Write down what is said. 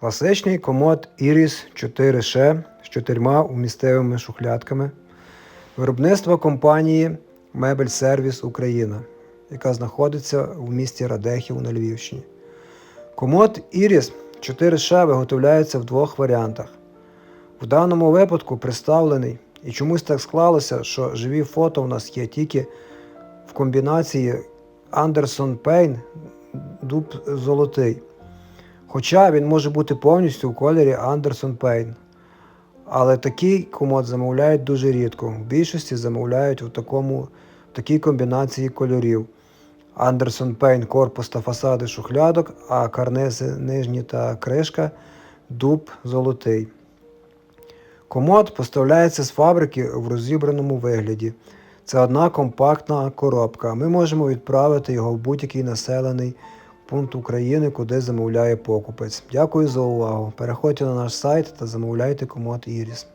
Класичний комод Iris 4 ш з чотирма умістивими шухлядками. Виробництво компанії Мебель Сервіс Україна, яка знаходиться в місті Радехів на Львівщині. Комод Iris 4 ш виготовляється в двох варіантах. В даному випадку представлений, і чомусь так склалося, що живі фото у нас є тільки в комбінації Anderson Payne дуб золотий. Хоча він може бути повністю в кольорі Anderson Payne. Але такий комод замовляють дуже рідко. В більшості замовляють у такому, такій комбінації кольорів. Anderson Payne корпус та фасади шухлядок, а карнизи нижні та кришка дуб золотий. Комод поставляється з фабрики в розібраному вигляді. Це одна компактна коробка. Ми можемо відправити його в будь-який населений пункт України, куди замовляє покупець. Дякую за увагу. Переходьте на наш сайт та замовляйте комод Іріс.